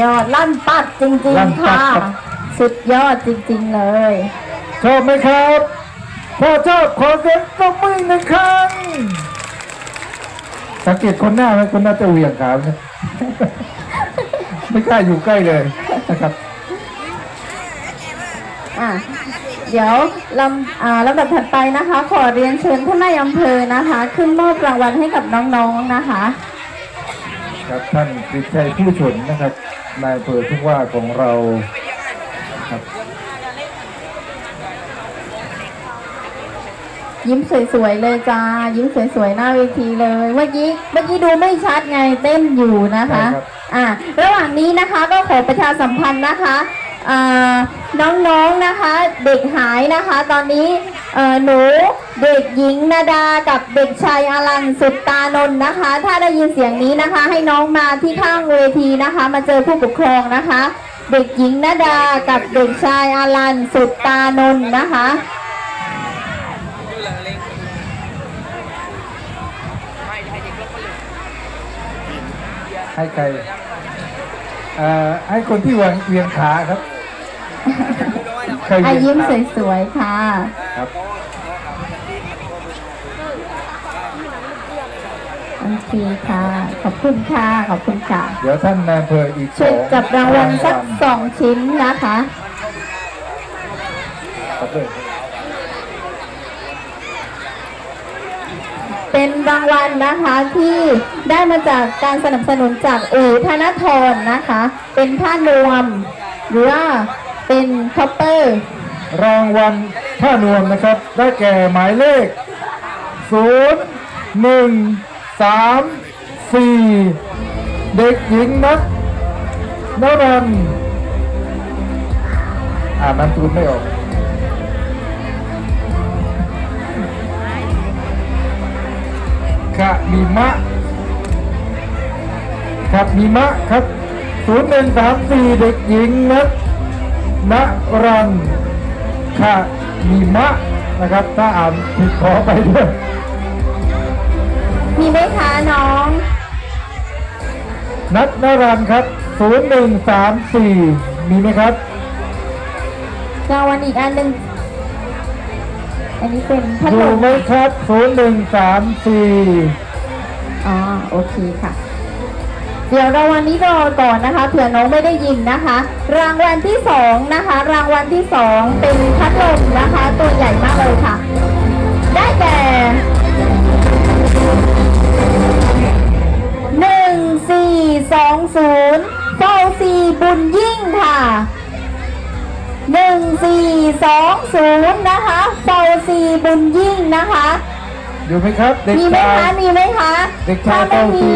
ยอดลั่นปัดจริงลั่นๆปัค่ะดครับ สุดยอดจริงๆเลย ชอบไหมครับพ่อชอบขอเสียงตบมือหนึ่งครั้งสังเกตคนหน้าไหมคนหน้าจะเหวี่ยงขาเนี่ยไม่กล้าอยู่ใกล้เลยนะครับ อะเดี๋ยวลำอ่าลำดับถัดไปนะคะ ขอเรียนเชิญท่านนายอำเภอนะคะ ขึ้นมอบรางวัลให้กับน้องๆนะคะ ครับท่านกฤษชัยผู้ฉุนนะครับนายอำเภอทุ่งว่าของเราครับยิ้มสวยๆเลยจ้า ยิ้มสวยๆหน้าเวทีเลยเมื่อกี้เมื่อกี้ดูไม่ชัดไงเต้นอยู่นะคะ อ่า ระหว่างนี้นะคะก็ขอประชาสัมพันธ์นะคะอ่า น้องๆนะคะ เด็กหายนะคะ ตอนนี้หนูเด็กหญิงนาดากับเด็กชายอลันสุตานนท์นะคะ ถ้าได้ยินเสียงนี้นะคะ ให้น้องมาที่ข้างเวทีนะคะ มาเจอผู้ปกครองนะคะ เด็กหญิงนาดากับเด็กชายอลันสุตานนท์นะคะให้ใครเอ่อให้คนที่วางเวียงขาครับ ใครอาเวียิ้ยมงขาสวยๆค่ะ ครับโอเคค่ะ ขอบคุณค่ะ ขอบคุณค่ะ เดี๋ยวท่านนายอำเภออีกสช่วยองจับรางวัลสักรางสองชิ้นนะคะ ครับเลยเป็นรางวัลนะคะที่ได้มาจากการสนับสนุนจากอู่ธนทรนะคะ เป็นผ้านวม หรือว่า เป็นคัพเปอร์ รางวัลผ้านวมนะครับ ได้แก่หมายเลขศูนย์หนึ่งสามสี่เด็กหญิงนัทนรันอ่านนามสกุลไม่ออกขะมีมะครับมีมะครับศูนย์หนึ่งสามสี่เด็กหญิงนัท นรันท์ขะมีมะนะครับ ถ้าอ่านผิดขอไปด้วย มีไหมคะน้อง นัทนรันท์ครับศูนย์หนึ่งสามสี่มีไหมครับรางวัลอีกอันหนึ่งอันนี้เป็นพัดอลยู่มไหมครับศูนย์หนึ่งสามสี่อ๋อ โอเคค่ะ เดี๋ยวรางวัลนี้รอก่อนนะคะเผื่อน้องไม่ได้ยินนะคะ รางวัลที่สองนะคะ รางวัลที่สองเป็นพัดลมนะคะ ตัวใหญ่มากเลยค่ะ ได้แก่หนึ่งสี่สองศูนย์เฝ้าสี่บุญยิ่งค่ะหนึ่งสี่สองศูนย์นะคะเฝ้าสี่บุญยิ่งนะคะ อยู่ไหมครับ เด็กมีไหมชาย คะมีไหมคะเด็กชาถ้ายไม่มีเต้าซี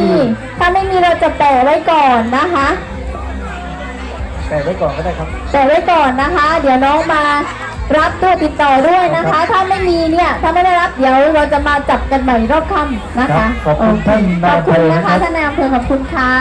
ถ้าไม่มีเราจะแปะไว้ก่อนนะคะ แต่ไว้ก่อนก็ได้ครับแปะไว้ก่อนนะคะ เดี๋ยวน้องมารับตัวติดต่อด้วยนะคะ ถ้าไม่มีเนี่ย ถ้าไม่ได้รับเดี๋ยวเราจะมาจับกันใหม่รอบค่ำนะครัคะบขอบคุณท่านโเขอบคุณนายอำเภอนะครัคะบ ท่านนายอำเภอขอบคุณค่ะ